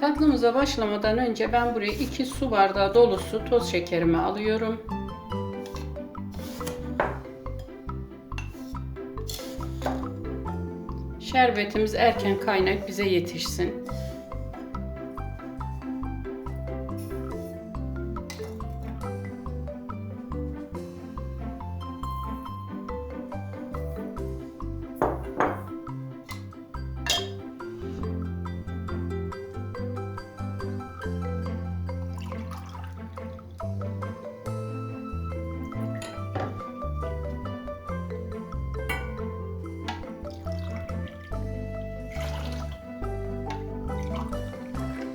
Tatlımıza başlamadan önce ben buraya 2 su bardağı dolusu toz şekerimi alıyorum. Şerbetimiz erken kaynak bize yetişsin.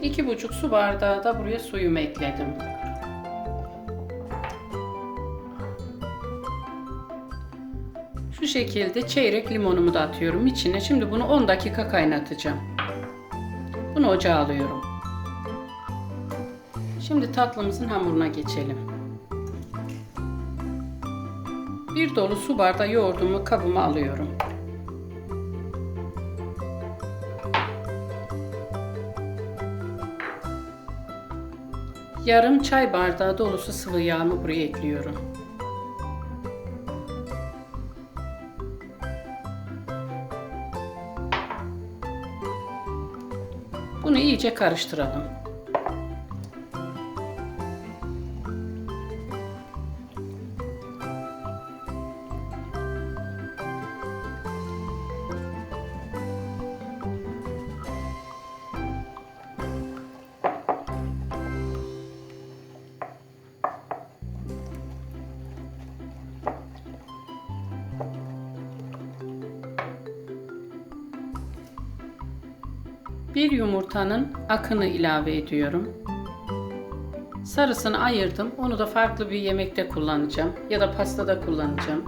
İki buçuk su bardağı da buraya suyumu ekledim. Şu şekilde çeyrek limonumu da atıyorum içine. Şimdi bunu 10 dakika kaynatacağım. Bunu ocağa alıyorum. Şimdi tatlımızın hamuruna geçelim. Bir dolu su bardağı yoğurdumu kabıma alıyorum. Yarım çay bardağı dolusu sıvı yağımı buraya ekliyorum. Bunu iyice karıştıralım. Bir yumurtanın akını ilave ediyorum. Sarısını ayırdım. Onu da farklı bir yemekte kullanacağım ya da pastada kullanacağım.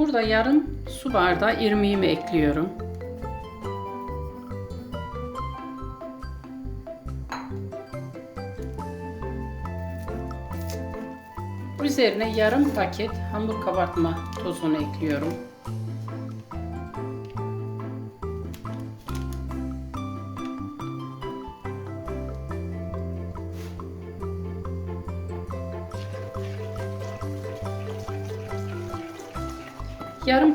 Burada yarım su bardağı irmiğimi ekliyorum. Üzerine yarım paket hamur kabartma tozunu ekliyorum.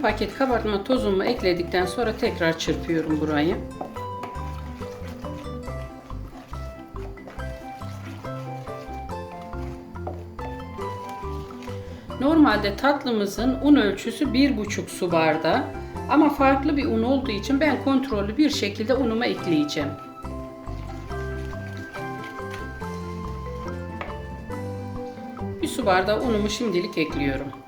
Paket kabartma tozumu ekledikten sonra tekrar çırpıyorum burayı. Normalde tatlımızın un ölçüsü 1,5 su bardağı ama farklı bir un olduğu için ben kontrollü bir şekilde unumu ekleyeceğim. Bir su bardağı unumu şimdilik ekliyorum.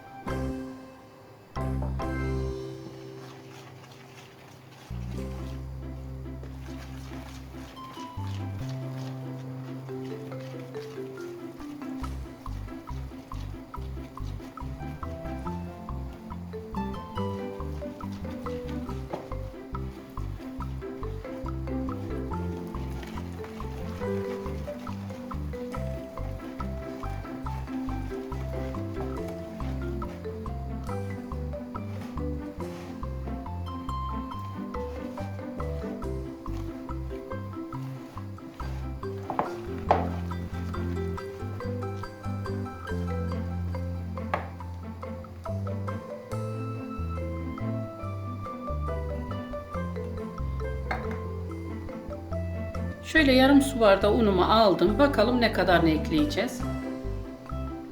Şöyle yarım su bardağı unumu aldım. Bakalım ne kadar ne ekleyeceğiz.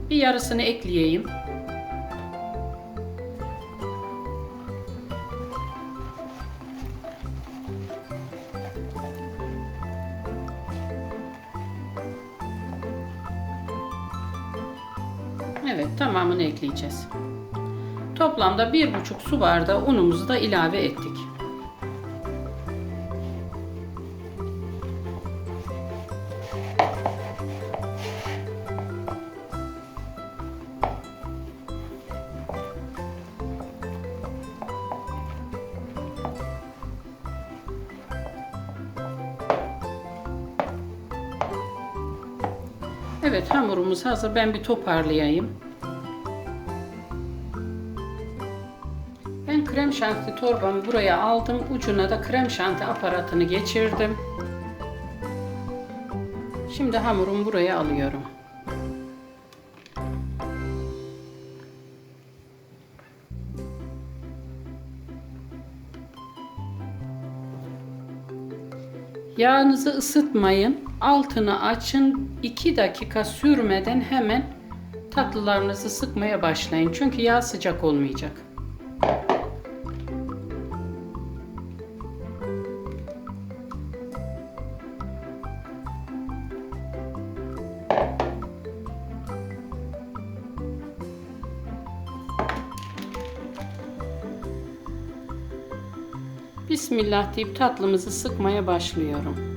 Bir yarısını ekleyeyim. Evet tamamını ekleyeceğiz. Toplamda bir buçuk su bardağı unumuzu da ilave ettik. Evet hamurumuz hazır. Ben bir toparlayayım. Ben krem şanti torbamı buraya aldım. Ucuna da krem şanti aparatını geçirdim. Şimdi hamurumu buraya alıyorum. Yağınızı ısıtmayın. Altını açın. 2 dakika sürmeden hemen tatlılarınızı sıkmaya başlayın. Çünkü yağ sıcak olmayacak. Bismillah deyip tatlımızı sıkmaya başlıyorum.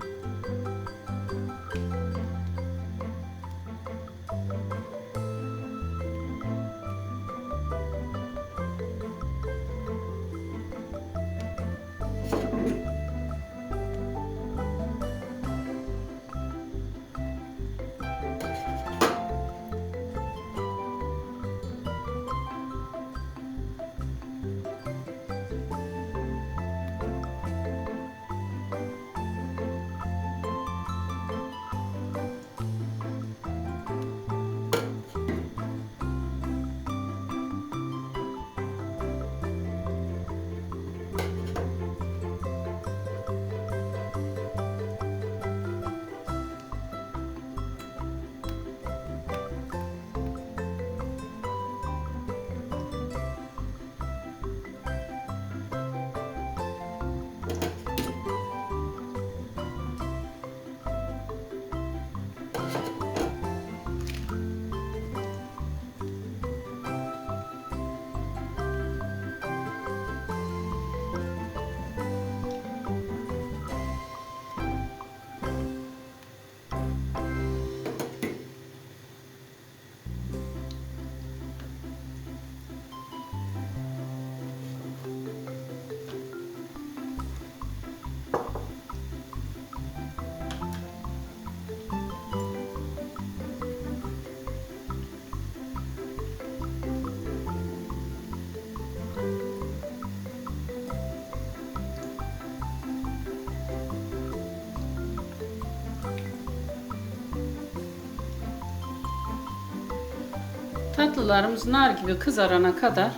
Tatlılarımız nar gibi kızarana kadar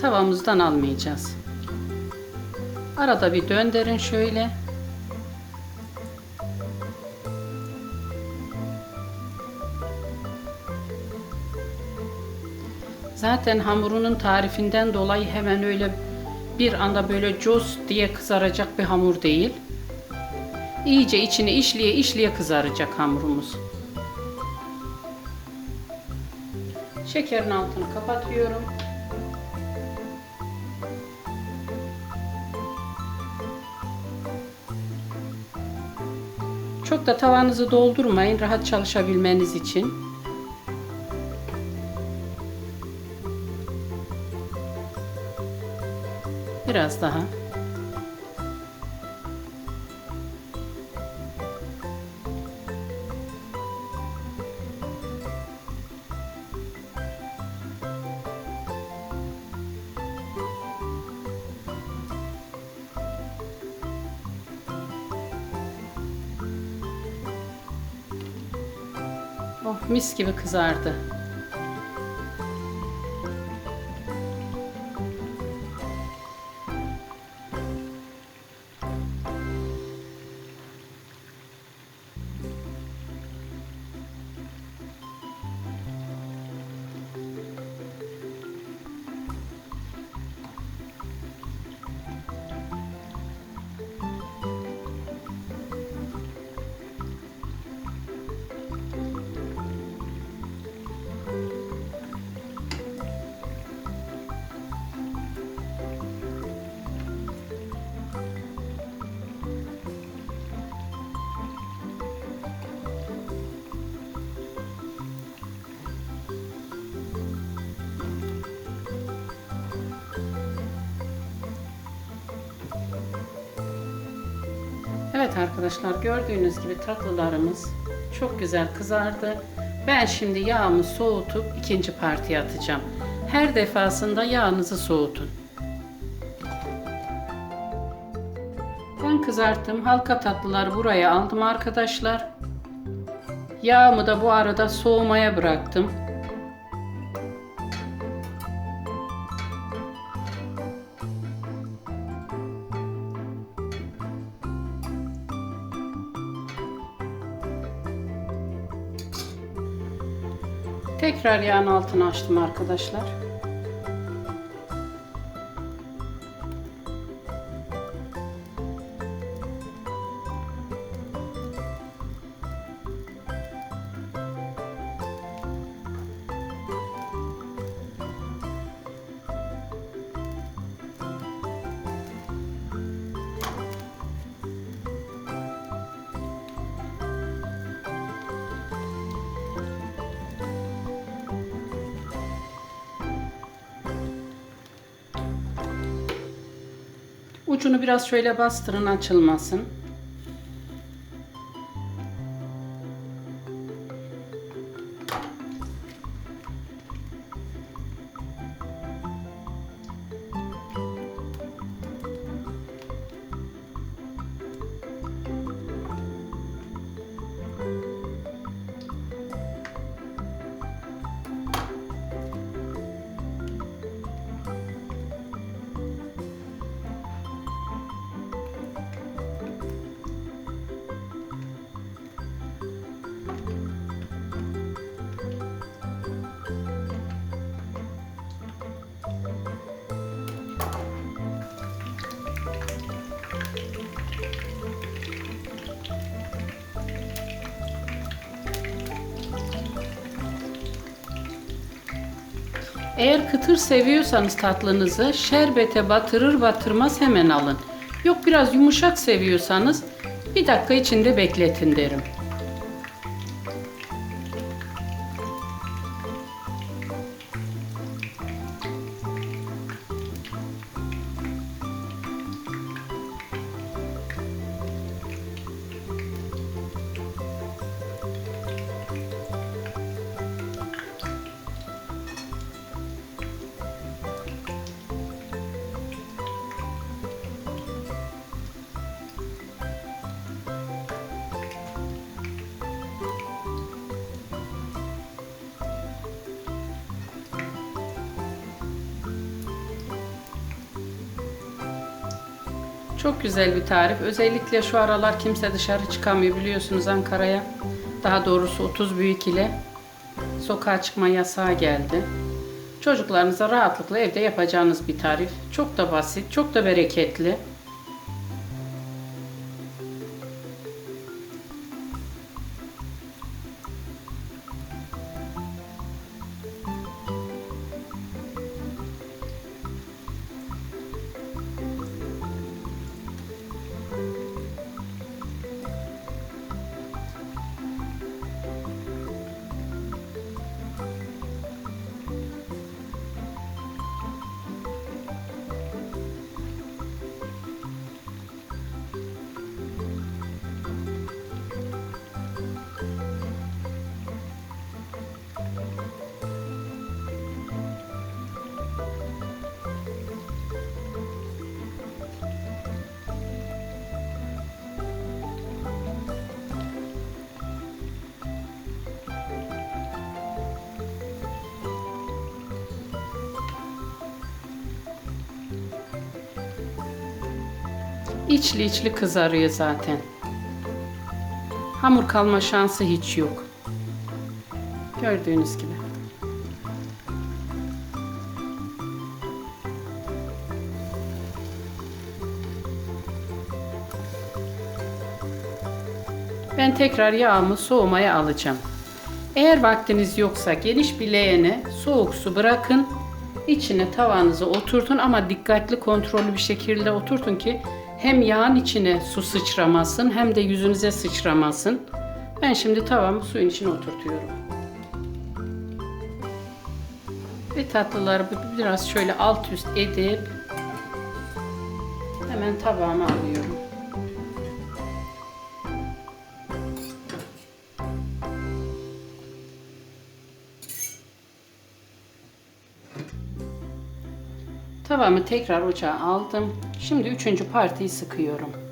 tavamızdan almayacağız. Arada bir döndürün şöyle. Zaten hamurunun tarifinden dolayı hemen öyle bir anda böyle cos diye kızaracak bir hamur değil. İyice içini işliye işliye kızaracak hamurumuz. Şekerin altını kapatıyorum. Çok da tavanızı doldurmayın rahat çalışabilmeniz için. Biraz daha. Oh mis gibi kızardı. Arkadaşlar gördüğünüz gibi tatlılarımız çok güzel kızardı. Ben şimdi yağımı soğutup ikinci partiye atacağım. Her defasında yağınızı soğutun. Ben kızarttım. Halka tatlıları buraya aldım arkadaşlar. Yağımı da bu arada soğumaya bıraktım. Tekrar yağın altını açtım arkadaşlar. Ucunu biraz şöyle bastırın açılmasın. Eğer kıtır seviyorsanız tatlınızı şerbete batırır batırmaz hemen alın. Yok biraz yumuşak seviyorsanız bir dakika içinde bekletin derim. Çok güzel bir tarif. Özellikle şu aralar kimse dışarı çıkamıyor biliyorsunuz Ankara'ya. Daha doğrusu 30 büyük ile sokağa çıkma yasağı geldi. Çocuklarınıza rahatlıkla evde yapacağınız bir tarif. Çok da basit, çok da bereketli. İçli içli kızarıyor zaten. Hamur kalma şansı hiç yok. Gördüğünüz gibi. Ben tekrar yağımı soğumaya alacağım. Eğer vaktiniz yoksa geniş bir leğene soğuk su bırakın. İçine tavanızı oturtun ama dikkatli kontrollü bir şekilde oturtun ki hem yağın içine su sıçramasın hem de yüzünüze sıçramasın. Ben şimdi tavamı suyun içine oturtuyorum. Ve tatlıları biraz şöyle alt üst edip hemen tabağıma alıyorum. Tavamı tekrar ocağa aldım. Şimdi üçüncü partiyi sıkıyorum.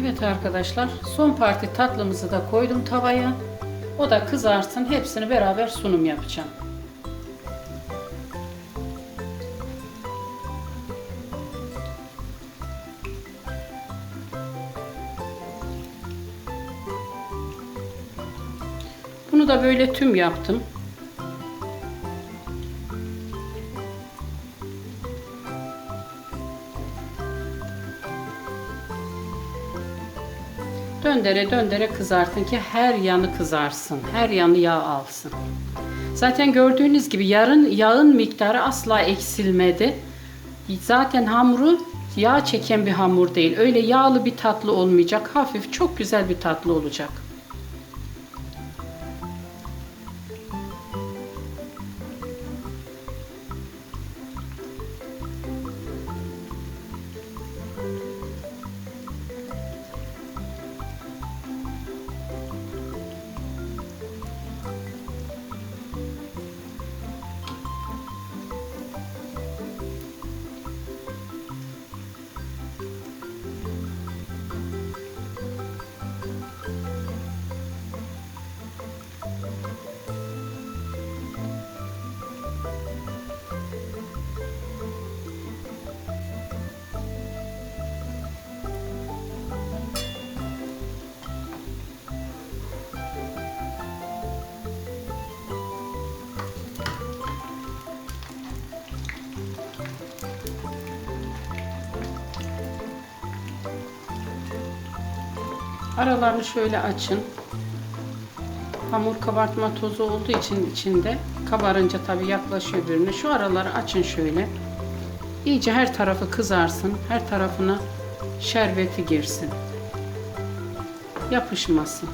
Evet arkadaşlar son parti tatlımızı da koydum tavaya. O da kızarsın. Hepsini beraber sunum yapacağım. Bunu da böyle tüm yaptım. Döndere döndere kızartın ki her yanı kızarsın. Her yanı yağ alsın. Zaten gördüğünüz gibi yarın yağın miktarı asla eksilmedi. Zaten hamuru yağ çeken bir hamur değil. Öyle yağlı bir tatlı olmayacak. Hafif çok güzel bir tatlı olacak. Aralarını şöyle açın. Hamur kabartma tozu olduğu için içinde kabarınca tabi yaklaşıyor birbirine. Şu araları açın şöyle. İyice her tarafı kızarsın. Her tarafına şerbeti girsin. Yapışmasın.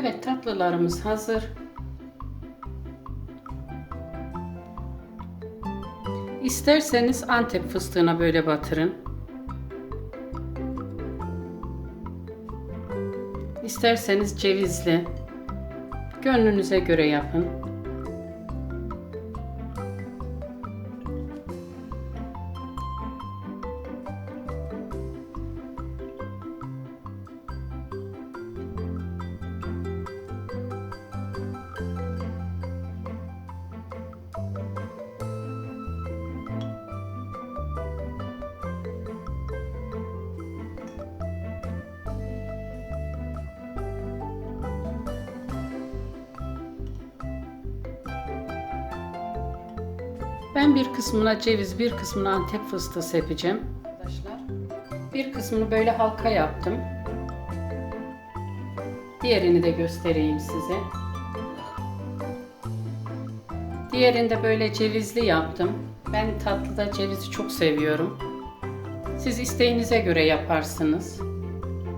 Evet tatlılarımız hazır. İsterseniz Antep fıstığına böyle batırın. İsterseniz cevizli. Gönlünüze göre yapın. Ben bir kısmına ceviz, bir kısmına antep fıstığı sepeceğim. Arkadaşlar, bir kısmını böyle halka yaptım. Diğerini de göstereyim size. Diğerinde böyle cevizli yaptım. Ben tatlıda cevizi çok seviyorum. Siz isteğinize göre yaparsınız.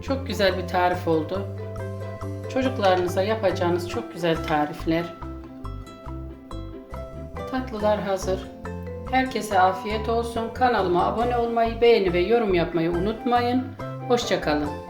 Çok güzel bir tarif oldu. Çocuklarınıza yapacağınız çok güzel tarifler. Tatlılar hazır. Herkese afiyet olsun. Kanalıma abone olmayı, beğeni ve yorum yapmayı unutmayın. Hoşçakalın.